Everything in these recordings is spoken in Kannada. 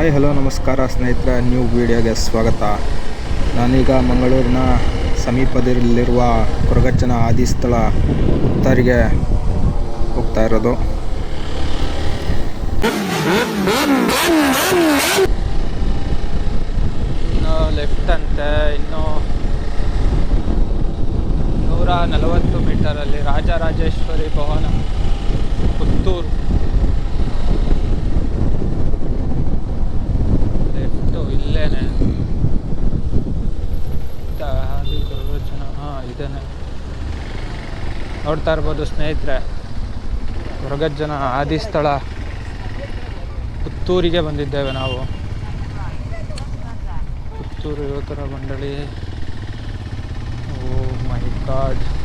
ಹಾಯ್ ಹಲೋ ನಮಸ್ಕಾರ ಸ್ನೇಹಿತರೆ. ನ್ಯೂ ವಿಡಿಯೋಗೆ ಸ್ವಾಗತ. ನಾನೀಗ ಮಂಗಳೂರಿನ ಸಮೀಪದಲ್ಲಿರುವ ಕೊರಗಚ್ಚನ ಆದಿಸ್ಥಳ ಉತ್ತರಿಗೆ ಹೋಗ್ತಾ ಇರೋದು. ಇನ್ನು ಲೆಫ್ಟ್ ಅಂತೆ, ಇನ್ನು ನೂರ ನಲವತ್ತು ಮೀಟರಲ್ಲಿ ರಾಜರಾಜೇಶ್ವರಿ ಭವನ, ಪುತ್ತೂರು ಲೆಫ್ಟು ಇಲ್ಲೇನೆ ಹಾದಿ ಗುರುಜನ ಹಾಂ ಇದೇನೆ ನೋಡ್ತಾ ಇರ್ಬೋದು ಸ್ನೇಹಿತರೆ. ಹೊರಗಜ್ಜನ ಆದಿ ಸ್ಥಳ. ಪುತ್ತೂರಿಗೆ ಬಂದಿದ್ದೇವೆ ನಾವು. ಪುತ್ತೂರು ಯುವಕರ ಮಂಡಳಿ. ಓ ಮೈ ಗಾಡ್.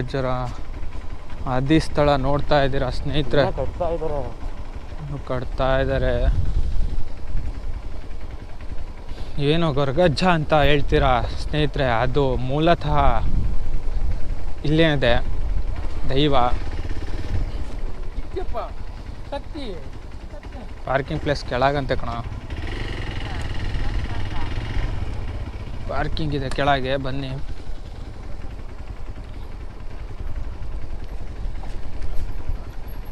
ಹೊರಗಜ್ಜರ ಆದಿ ಸ್ಥಳ ನೋಡ್ತಾ ಇದ್ದೀರಾ ಸ್ನೇಹಿತರೆ? ಕಟ್ತಾ ಇದ್ದಾರೆ. ಏನು ಗೊರಗಜ್ಜ ಅಂತ ಹೇಳ್ತೀರಾ ಸ್ನೇಹಿತರೆ? ಅದು ಮೂಲತಃ ಇಲ್ಲೇನಿದೆ ದೈವ. ಪಾರ್ಕಿಂಗ್ ಪ್ಲೇಸ್ ಕೆಳಗಂತೆ ಕಣ. ಪಾರ್ಕಿಂಗ್ ಇದೆ ಕೆಳಗೆ ಬನ್ನಿ.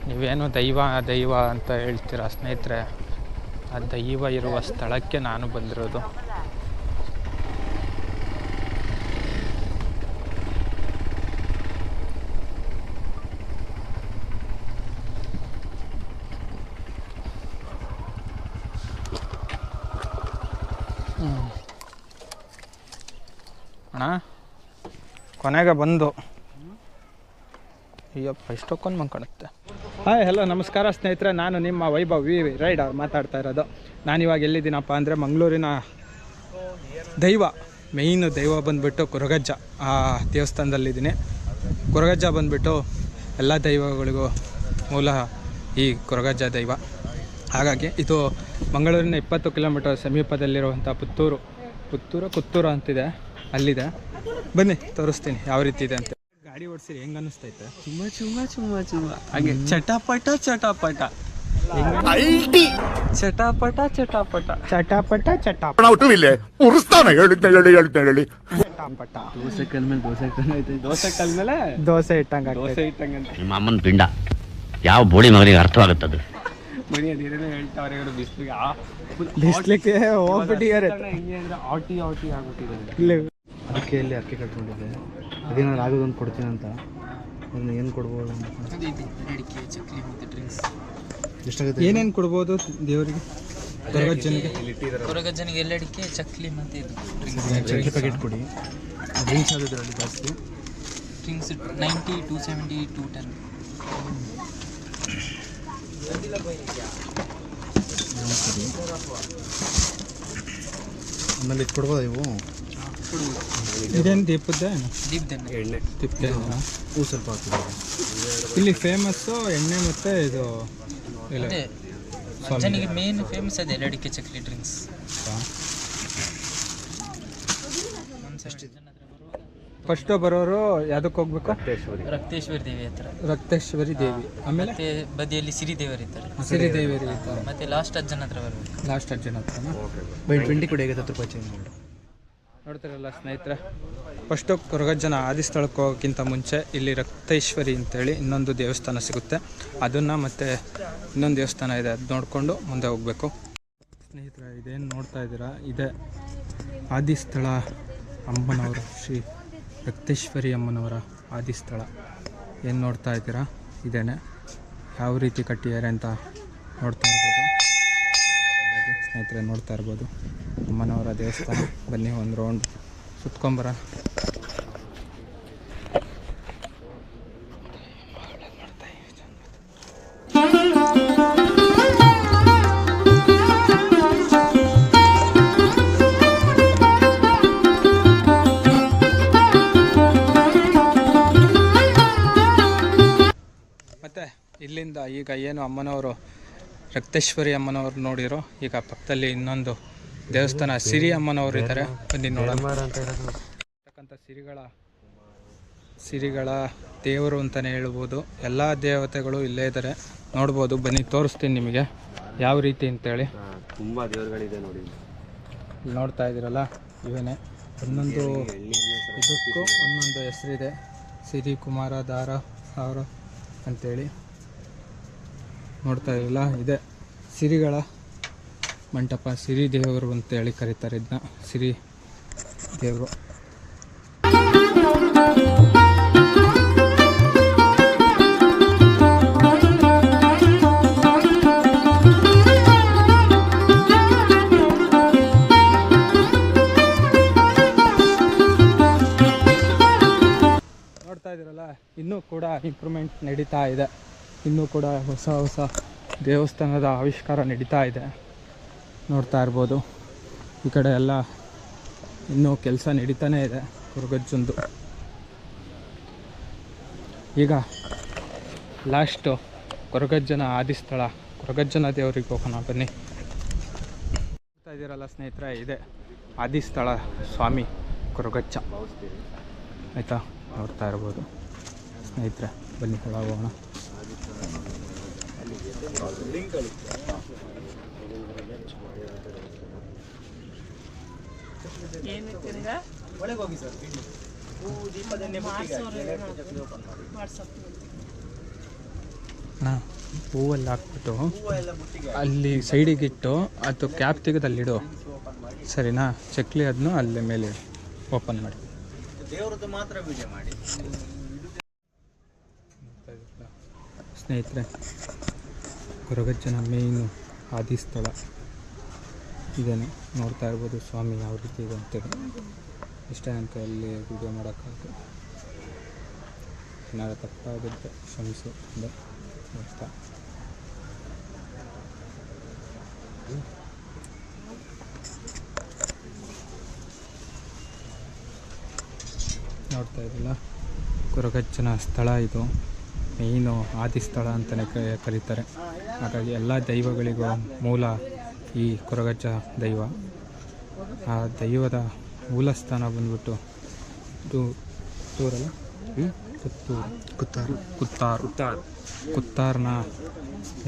ನೀವೇನು ದೈವ ದೈವ ಅಂತ ಹೇಳ್ತೀರಾ ಸ್ನೇಹಿತರೆ? ಆ ದೈವ ಇರುವ ಸ್ಥಳಕ್ಕೆ ನಾನು ಬಂದಿರೋದು. ಅಣ್ಣ, ಕೊನೆಗೆ ಬಂದು. ಅಯ್ಯಪ್ಪ ಇಷ್ಟಕ್ಕೊಂದು ಮಂಕಣುತ್ತೆ. ಹಾಯ್ ಹಲೋ ನಮಸ್ಕಾರ ಸ್ನೇಹಿತರೆ. ನಾನು ನಿಮ್ಮ ವೈಭವ್ ವಿ ರೈಡರ್ ಮಾತಾಡ್ತಾ ಇರೋದು. ನಾನಿವಾಗ ಎಲ್ಲಿದ್ದೀನಪ್ಪ ಅಂದರೆ ಮಂಗಳೂರಿನ ದೈವ ಮೇಯ್ನ್ ದೈವ ಬಂದುಬಿಟ್ಟು ಕೊರಗಜ್ಜ, ಆ ದೇವಸ್ಥಾನದಲ್ಲಿದ್ದೀನಿ. ಕೊರಗಜ್ಜ ಬಂದುಬಿಟ್ಟು ಎಲ್ಲ ದೈವಗಳಿಗೂ ಮೂಲ ಈ ಕೊರಗಜ್ಜ ದೈವ. ಹಾಗಾಗಿ ಇದು ಮಂಗಳೂರಿನ ಇಪ್ಪತ್ತು ಕಿಲೋಮೀಟರ್ ಸಮೀಪದಲ್ಲಿರುವಂಥ ಪುತ್ತೂರು. ಪುತ್ತೂರು ಕುತ್ತೂರು ಅಂತಿದೆ, ಅಲ್ಲಿದೆ. ಬನ್ನಿ, ತೋರಿಸ್ತೀನಿ ಯಾವ ರೀತಿ ಇದೆ ಅಂತ. ಗಾಡಿ ಓಡಿಸಿರಿ ಹೆಂಗ ಅನಿಸ್ತೈತೆ ಚುಮ್ಮ ಚುಮ್ಮ ಚುಮ್ಮ ಚುಮ್ಮ. ಹಾಗೆ ಚಟಪಟ ಚಟಪಟ. ಚಟಪಟ ಚಟಪಟ. ಚಟಾಪಟ ಟೂ ಇಲ್ಲೇ. ಉರಿಸ್ತಾನೆ ಹೇಳಿದ್ನ ಹೇಳಿ ಹೇಳಿದ್ನ ಹೇಳಿ. ಚಟಾಪಟ. ದೋಸೆ ಕಲ್ ಮೇಲೆ ದೋಸೆ ಕಲ್ ಐತೆ ದೋಸೆ ಕಲ್ ಮೇಲೆ ದೋಸೆ ಇಟ್ಟಂಗೆ ದೋಸೆ ಇಟ್ಟಂಗ ನಿಮ್ಮ ಅಮ್ಮನ ಪಿಂಡ. ಯಾವ ಬೋಳಿ ಮಗನಿಗೆ ಅರ್ಥವಾಗುತ್ತದು? ಮನಿ ಹೇಳ್ತಾವ್ರೆ ಇವರು ಬಿಸ್ಲಿಗೆ. ಆ ಬಿಸ್ಲಿಕ್ಕೆ ಹೋಗ್ಬಿಟ್ಟಿದ್ದಾರೆ. ಹೆಂಗೆ ಅಂದ್ರೆ ಆಟಿ ಆಟಿ ಆಗ್ಬಿಟ್ಟಿದ್ದಾರೆ ಇಲ್ಲಿ. ಅದಕ್ಕೆ ಇಲ್ಲಿ ಅಕ್ಕಿ ಕಟ್ಕೊಂಡಿದ್ದೆ? ಅದೇನಾದ್ರು ಆಗೋದೊಂದು ಕೊಡ್ತೀನಿ ಅಂತ. ಅದನ್ನ ಏನು ಕೊಡ್ಬೋದು ಅಂತ. ಅಡಿಕೆ ಚಕ್ಲಿ ಮತ್ತು ಡ್ರಿಂಕ್ಸ್ ಎಷ್ಟಾಗುತ್ತೆ ಏನೇನು ಕೊಡ್ಬೋದು ದೇವರಿಗೆ? ಕೊರಗಜ್ಜನಿಗೆ? ಕೊರಗಜ್ಜನಿಗೆ ಎಲ್ಲಡಿಕೆ ಚಕ್ಲಿ ಮತ್ತು ಇದು. ಚಕ್ಲಿ ಪ್ಯಾಕೆಟ್ ಕೊಡಿ. ಡ್ರಿಂಕ್ಸ್ ಯಾವ್ದು ಇದರಲ್ಲಿ ಜಾಸ್ತಿ. Drinks ninety two seventy two ten ಆಮೇಲೆ ಕೊಡ್ಬೋದಾ ಇವು? ಇದೇನು ದೀಪದ ಎಣ್ಣೆ. ದೀಪದ ಹೂ ಸ್ವಲ್ಪ ಹಾಕಿದ್ದಾರೆ ಇಲ್ಲಿ ಫೇಮಸ್ಸು ಎಣ್ಣೆ ಮತ್ತು ಇದು ಅಜ್ಜನಿಗೆ ಮೇನ್ ಫೇಮಸ್ ಅದೇ ಅಡಿಕೆ ಚಕ್ಲಿ ಡ್ರಿಂಕ್ಸ್ ಫಸ್ಟ್ ಬರೋರು ಯಾವ್ದಕ್ಕೆ ಹೋಗ್ಬೇಕು? ರಕ್ತೇಶ್ವರಿ. ದೇವಿ ಹತ್ರ. ರಕ್ತೇಶ್ವರಿ ದೇವಿ. ಆಮೇಲೆ? ಮತ್ತೆ ಬದಿಯಲ್ಲಿ ಸಿರಿದೇವರು ಇರ್ತಾರೆ. ಸಿರಿ ದೇವಿಯರಿ ಇರ್ತಾರೆ. ಮತ್ತೆ ಲಾಸ್ಟ್ ಅಜ್ಜನ ಹತ್ರ ಬರ್ಬೇಕು. ಲಾಸ್ಟ್ ಹತ್ತು ಜನ ಬೈ ಟ್ವೆಂಟಿ ಹೇಗೆ ಹತ್ತು ರೂಪಾಯಿ ಚೇಂಜ್ ಮಾಡಿ ನೋಡ್ತಿರಲ್ಲ ಸ್ನೇಹಿತರೆ ಫಸ್ಟು ಕೊರಗಜ್ಜನ ಆದಿ ಸ್ಥಳಕ್ಕೆ ಹೋಗೋಕ್ಕಿಂತ ಮುಂಚೆ ಇಲ್ಲಿ ರಕ್ತೇಶ್ವರಿ ಅಂತೇಳಿ ಇನ್ನೊಂದು ದೇವಸ್ಥಾನ ಸಿಗುತ್ತೆ. ಅದನ್ನು ಮತ್ತು ಇನ್ನೊಂದು ದೇವಸ್ಥಾನ ಇದೆ, ಅದು ನೋಡಿಕೊಂಡು ಮುಂದೆ ಹೋಗಬೇಕು. ಸ್ನೇಹಿತರೆ, ಇದೇನು ನೋಡ್ತಾ ಇದ್ದೀರಾ? ಇದೆ ಆದಿ ಸ್ಥಳ ಅಮ್ಮನವರು, ಶ್ರೀ ರಕ್ತೇಶ್ವರಿ ಅಮ್ಮನವರ ಆದಿ ಸ್ಥಳ. ಏನು ನೋಡ್ತಾ ಇದ್ದೀರಾ? ಇದೇನೆ. ಯಾವ ರೀತಿ ಕಟ್ಟಿದ್ದಾರೆ ಅಂತ ನೋಡ್ತಾ ಇರ್ಬೋದು. ಸ್ನೇಹಿತರೆ, ನೋಡ್ತಾ ಇರ್ಬೋದು. ಅಮ್ಮನವರ ದೇವಸ್ಥಾನ. ಬನ್ನಿ ಒಂದು ರೌಂಡ್ ಸುತ್ಕೊಂಬರ ಮತ್ತೆ ಇಲ್ಲಿಂದ ಈಗ ಏನು ಅಮ್ಮನವರು ರಕ್ತೇಶ್ವರಿ ಅಮ್ಮನವರು ನೋಡಿರೋ, ಈಗ ಪಕ್ಕದಲ್ಲಿ ಇನ್ನೊಂದು ದೇವಸ್ಥಾನ ಸಿರಿ ಅಮ್ಮನವರು ಇದ್ದಾರೆ ಬನ್ನಿ ನೋಡೋಣ ಸಿರಿಗಳ ಸಿರಿಗಳ ದೇವರು ಅಂತಲೇ ಹೇಳ್ಬೋದು. ಎಲ್ಲ ದೇವತೆಗಳು ಇಲ್ಲೇ ಇದ್ದಾರೆ. ನೋಡ್ಬೋದು ಬನ್ನಿ ತೋರಿಸ್ತೀನಿ ನಿಮಗೆ. ಯಾವ ರೀತಿ ಅಂತೇಳಿ. ತುಂಬಾ ದೇವರುಗಳಿದೆ ನೋಡಿ. ಇಲ್ಲಿ ನೋಡ್ತಾ ಇದ್ದೀರಲ್ಲ ಇವೇನೆ. ಒಂದೊಂದು ಇದಕ್ಕೂ ಒಂದೊಂದು ಹೆಸರಿದೆ. ಸಿರಿ ಕುಮಾರ ದಾರ ಸಾವಿರ ಅಂತೇಳಿ. ನೋಡ್ತಾ ಇರಲ್ಲ ಇದೆ. ಸಿರಿಗಳ ಮಂಟಪ ಸಿರಿ ದೇವರು ಅಂತೇಳಿ ಕರೀತಾರೆ ಇದನ್ನ ಸಿರಿ ದೇವರು. ನೋಡ್ತಾ ಇದ್ದೀರಲ್ಲ, ಇನ್ನೂ ಕೂಡ ಇಂಪ್ರೂವ್ಮೆಂಟ್ ನಡೀತಾ ಇದೆ. ಇನ್ನೂ ಕೂಡ ಹೊಸ ಹೊಸ ದೇವಸ್ಥಾನದ ಆವಿಷ್ಕಾರ ನಡೀತಾ ಇದೆ. ನೋಡ್ತಾ ಇರ್ಬೋದು. ಈ ಕಡೆ ಎಲ್ಲ ಇನ್ನೂ ಕೆಲಸ ನಡೀತಾನೇ ಇದೆ ಕುರುಗಜ್ಜಂದು ಈಗ ಲಾಸ್ಟು ಕೊರಗಜ್ಜನ ಆದಿಸ್ಥಳ. ಕೊರಗಜ್ಜನ ದೇವರಿಗೆ ಹೋಗೋಣ, ಬನ್ನಿ. ನೋಡ್ತಾ ಇದ್ದೀರಲ್ಲ ಸ್ನೇಹಿತರೆ, ಇದೆ ಆದಿಸ್ಥಳ ಸ್ವಾಮಿ ಕೊರಗಜ್ಜ ಆಯಿತಾ? ನೋಡ್ತಾ ಇರ್ಬೋದು. ಸ್ನೇಹಿತರೆ, ಬನ್ನಿ ಹೂವೆಲ್ಲ ಹಾಕ್ಬಿಟ್ಟು ಅಲ್ಲಿ ಸೈಡಿಗೆ ಇಟ್ಟು ಅದು ಕ್ಯಾಪ್ ತೆಗೆದು ಅಲ್ಲಿಡು. ಸರಿನಾ? ಚಕ್ಲಿ ಅದನ್ನು ಅಲ್ಲೇ ಮೇಲೆ ಓಪನ್ ಮಾಡಿ. ಸ್ನೇಹಿತರೆ ಕೊರಗಜ್ಜನ ಮೇಯ್ನು ಆದಿಸ್ಥಳ ಇದನ್ನು ನೋಡ್ತಾ ಇರ್ಬೋದು ಸ್ವಾಮಿ ಯಾವ ರೀತಿ ಇದೆ ಅಂತೇಳಿ ಇಷ್ಟೇ ಅಂತ ಅಲ್ಲಿ ವಿಡಿಯೋ ಮಾಡೋಕ್ಕಾಗುತ್ತೆ. ಏನಾದ್ರು ತಪ್ಪಾಗಿದ್ದರೆ ಕ್ಷಮಿಸಿ ಅಂದರೆ ನೋಡ್ತಾ ನೋಡ್ತಾ ಇದ್ದಿಲ್ಲ ಕೊರಗಜ್ಜನ ಸ್ಥಳ ಇದು. ಮೇಯ್ನು ಆದಿಸ್ಥಳ ಅಂತಲೇ ಕ- ಕರೀತಾರೆ. ಹಾಗಾಗಿ ಎಲ್ಲ ದೈವಗಳಿಗೂ ಮೂಲ ಈ ಕೊರಗಜ್ಜ ದೈವ. ಆ ದೈವದ ಮೂಲ ಸ್ಥಾನ ಬಂದ್ಬಿಟ್ಟು ಇದು ಟೂರಲ್ಲ ಪುತ್ತೂರು. ಕುತ್ತಾರು. ಕುತ್ತಾರು. ಕುತ್ತಾರು. ಕುತ್ತಾರ್ನ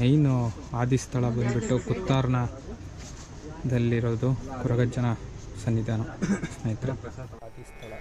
ಆದಿ ಆದಿಸ್ಥಳ ಬಂದ್ಬಿಟ್ಟು ಕುತ್ತಾರ್ನದಲ್ಲಿರೋದು ಕೊರಗಜ್ಜನ ಸನ್ನಿಧಾನ. ಸ್ನೇಹಿತರೆ. ಆದಿಸ್ಥಳ